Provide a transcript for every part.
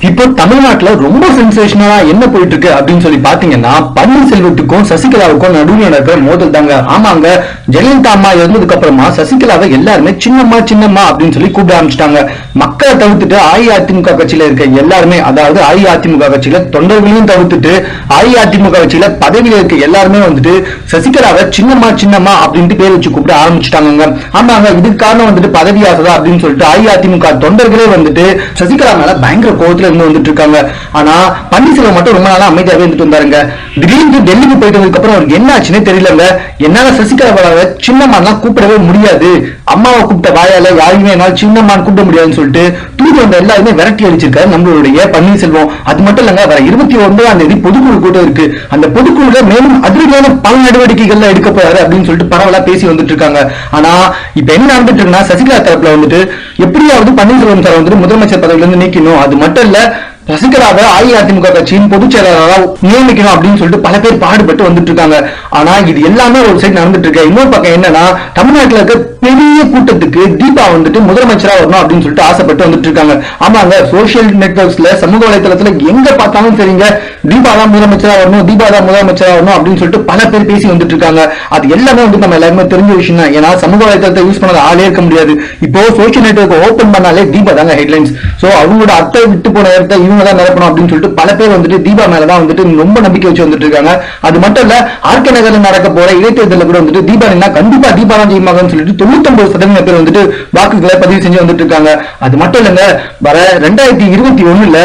இப்போ தமிழ்நாட்டுல ரொம்ப சென்சேஷனலா என்ன போயிட்டு இருக்கு அப்படின்னு சொல்லி பாத்தீங்கன்னா பன்னீர்செல்வத்துக்கும் சசிகலாவுக்கும் நடுவில் நடக்கிற மோதல் தாங்க. ஆமாங்க ஜெயலலிதா அம்மா இறந்ததுக்கு அப்புறமா சசிகலாவை எல்லாருமே சின்னம்மா சின்னம்மா அப்படின்னு சொல்லி கூப்பிட ஆரம்பிச்சிட்டாங்க. மக்களை தவிர்த்துட்டு அஇஅதிமுக கட்சியில இருக்க எல்லாருமே அதாவது அஇஅதிமுக கட்சியில தொண்டர்களையும் தவிர்த்துட்டு அஇஅதிமுக கட்சியில பதவியில இருக்க எல்லாருமே வந்துட்டு சசிகலாவை சின்னம்மா சின்னம்மா அப்படின்ட்டு பேர் வச்சு கூப்பிட ஆரம்பிச்சிட்டாங்க ஆமாங்க இதுக்கு காரணம் வந்துட்டு பதவி ஆசதா அப்படின்னு சொல்லிட்டு அஇஅதிமுக தொண்டர்களே வந்துட்டு சசிகலா மேல பயங்கர கோபத்துல இருந்து வந்துட்டு இருக்காங்க. ஆனா பன்னீர்செல்வம் மட்டும் ரொம்ப நாளா அமைதியாவே இருந்துட்டு வந்தாருங்க. திடீர்னு டெல்லிக்கு போயிட்டு வந்ததுக்கப்புறம் அவருக்கு என்ன ஆச்சுன்னே தெரியலங்க. என்னால சசிகலாவை சின்னம்மாலாம் கூப்பிடவே முடியாது. அம்மாவை கூப்பிட்ட வாயால யாருமே என்னால சின்னம்மான் கூப்பிட முடியாதுன்னு சொல்லிட்டு தூக்கி வந்த எல்லாருமே விரட்டி அடிச்சிருக்காரு நம்மளுடைய பன்னீர்செல்வம். அது மட்டும் இல்லங்க வர இருபத்தி ஒன்பதாம் தேதி பொதுக்குழு கூட்டம் இருக்கு. அந்த பொதுக்குழுல மேலும் அதிரடியான பல நடவடிக்கைகள்ல எடுக்க போறாரு அப்படின்னு சொல்லிட்டு பரவலா பேசி வந்துட்டு இருக்காங்க. ஆனா இப்ப என்ன நடந்துட்டு இருக்குன்னா சசிகலா தரப்புல வந்துட்டு எப்படியாவது பன்னீர்செல்வம் சார் வந்துட்டு முதலமைச்சர் பதவியில இருந்து நீக்கணும். அது மட்டும் இல்ல Yeah. ரசிகராக அஇஅதிமுக கட்சியின் பொதுச் செயலாளராக நியமிக்கணும் அப்படின்னு சொல்லிட்டு பல பேர் பாடுபட்டு வந்துட்டு இருக்காங்க. ஆனா இது எல்லாமே ஒரு சைடு நடந்துட்டு இருக்கு. இன்னொரு பக்கம் என்னன்னா தமிழ்நாட்டில் இருக்க பெரிய கூட்டத்துக்கு தீபா வந்துட்டு முதலமைச்சரா வரணும் அப்படின்னு சொல்லிட்டு ஆசைப்பட்டு வந்துட்டு இருக்காங்க. ஆமாங்க சோசியல் நெட்ஒர்க்ஸ்ல சமூக வலைதளத்துல எங்க பார்த்தாலும் சரிங்க தீபா தான் முதலமைச்சரா வரணும் தீபா தான் முதலமைச்சரா வரணும் அப்படின்னு சொல்லிட்டு பல பேர் பேசி வந்துட்டு இருக்காங்க. அது எல்லாமே வந்து நம்ம எல்லாருமே தெரிஞ்ச விஷயம் தான். ஏன்னா சமூக வலைதளத்தை யூஸ் பண்ணாத ஆளே இருக்க முடியாது. இப்போ சோசியல் நெட்ஒர்க் ஓபன் பண்ணாலே தீபா தாங்க ஹெட்லைன்ஸ் சோ அவங்களோட அத்தை விட்டு போன இடத்த இவங்க தான் நிரப்பணும் அப்படின்னு சொல்லிட்டு பல பேர் வந்துட்டு தீபா மேலதான் வந்துட்டு ரொம்ப நம்பிக்கை வச்சு வந்துட்டு இருக்காங்க. அது மட்டும் இல்ல ஆர்கே நகர்ல நடக்க போற இடைத்தேர்தலில் கூட வந்துட்டு தீபா நின்னா கண்டிப்பா தீபா தான் ஜெயிமாகன்னு சொல்லிட்டு தொண்ணூத்தொன்பது சதவீத பேர் வந்துட்டு வாக்குகளை பதிவு செஞ்சு வந்துட்டு இருக்காங்க. அது மட்டும் இல்லங்க வர ரெண்டாயிரத்தி இருபத்தி ஒண்ணுல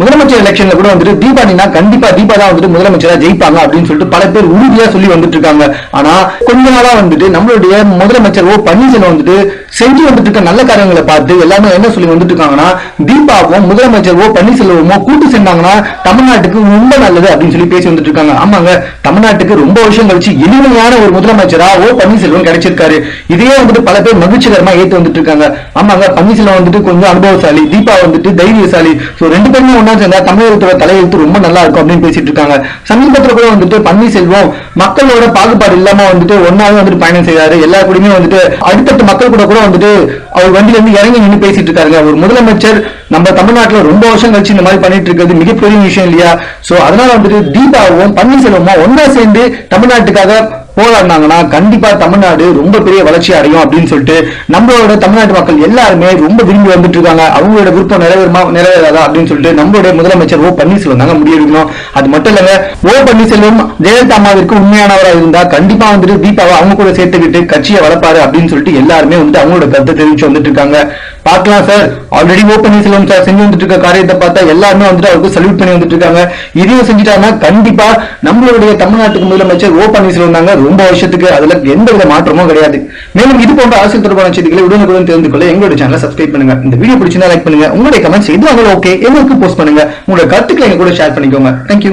முதலமைச்சர் எலெக்ஷன்ல கூட வந்துட்டு தீபாவளினா கண்டிப்பா தீபா தான் வந்துட்டு முதலமைச்சரா ஜெயிப்பாங்க அப்படின்னு சொல்லிட்டு பல பேர் உறுதியா சொல்லி வந்துட்டு இருக்காங்க. ஆனா கொஞ்ச நாளா வந்துட்டு நம்மளுடைய முதலமைச்சர் ஓ பன்னீர்செல்வம் வந்துட்டு செஞ்சு வந்துட்டு இருக்க நல்ல காரியங்களை பார்த்து எல்லாமே என்ன சொல்லி வந்துட்டு இருக்காங்கன்னா தீபாவும் முதலமைச்சர் ஓ பன்னீர்செல்வமோ கூட்டு சென்றாங்கன்னா தமிழ்நாட்டுக்கு ரொம்ப நல்லது அப்படின்னு சொல்லி பேசி வந்துட்டு இருக்காங்க. ஆமாங்க தமிழ்நாட்டுக்கு ரொம்ப வருஷம் கழிச்சு எளிமையான ஒரு முதலமைச்சரா ஓ பன்னீர்செல்வம் கிடைச்சிருக்காரு. இதையே வந்துட்டு பல பேர் மகிழ்ச்சிகரமா ஏத்து வந்துட்டு இருக்காங்க. ஆமாங்க பன்னீர்செல்வம் வந்துட்டு கொஞ்சம் அனுபவசாலி தீபா வந்துட்டு தைரியசாலி. சோ ரெண்டு பேருமே தான் சேர்ந்தா தமிழகத்தோட தலையெழுத்து ரொம்ப நல்லா இருக்கும் அப்படின்னு பேசிட்டு இருக்காங்க சமீபத்தில் கூட வந்துட்டு பன்னீர்செல்வம் மக்களோட பாகுபாடு இல்லாம வந்துட்டு ஒன்னாவே வந்துட்டு பயணம் செய்றாரு எல்லா கூடயுமே வந்துட்டு அடுத்தடுத்த மக்கள் கூட கூட வந்துட்டு அவர் வண்டியில இருந்து இறங்கி நின்று பேசிட்டு இருக்காருங்க ஒரு முதலமைச்சர் நம்ம தமிழ்நாட்டுல ரொம்ப வருஷம் கழிச்சு இந்த மாதிரி பண்ணிட்டு இருக்கிறது மிகப்பெரிய விஷயம் இல்லையா? சோ அதனால வந்துட்டு தீபாவும் பன்னீர்செல்வமும் ஒன்னா சேர்ந்து தமிழ்நாட்டுக்காக போராடினாங்கன்னா கண்டிப்பா தமிழ்நாடு ரொம்ப பெரிய வளர்ச்சி அடையும் அப்படின்னு சொல்லிட்டு நம்மளோட தமிழ்நாட்டு மக்கள் எல்லாருமே ரொம்ப விரும்பி வந்துட்டு இருக்காங்க. அவங்களோட விருப்பம் நிறைவேறுமா நிறைவேறாதா அப்படின்னு சொல்லிட்டு நம்மளுடைய முதலமைச்சர் ஓ பன்னீர்செல்வம் தாங்க முடிவெடுக்கணும் அது மட்டும் இல்லங்க ஓ பன்னீர்செல்வம் ஜெயலலிதா அம்மாவிற்கு உண்மையானவராக இருந்தா கண்டிப்பா வந்துட்டு தீபாவை அவங்க கூட சேர்த்துக்கிட்டு கட்சியை வளர்ப்பாரு அப்படின்னு சொல்லிட்டு எல்லாருமே வந்துட்டு அவங்களோட கருத்தை தெரிவிச்சு வந்துட்டு இருக்காங்க. பார்க்கலாம் sir. Already open Panneerselvam sir. செஞ்சு வந்துட்டு இருக்க காரியத்தை பார்த்தா எல்லாருமே வந்துட்டு அவருக்கு சல்யூட் பண்ணி வந்துட்டு இருக்காங்க இதையும் செஞ்சுட்டாங்கன்னா கண்டிப்பா நம்மளுடைய தமிழ்நாட்டுக்கு முதலமைச்சர் ஓ பன்னீர்செல்வம் தாங்க ரொம்ப வருஷத்துக்கு. அதுல எந்த வித மாற்றமும் கிடையாது. மேலும் இது போன்ற அரசியல் தொடர்பான செய்திகளை உடனுக்குடன் தெரிந்து கொள்ள எங்களோட சேனலை சப்ஸ்கிரைப் பண்ணுங்க. இந்த வீடியோ பிடிச்சிருந்தா லைக் பண்ணுங்க. உங்களுடைய கமெண்ட்ஸ் எதுவாக ஓகே எங்களுக்கு போஸ்ட் பண்ணுங்க. உங்களோட கருத்துக்களை எங்க கூட ஷேர் பண்ணிக்கோங்க. தேங்க்யூ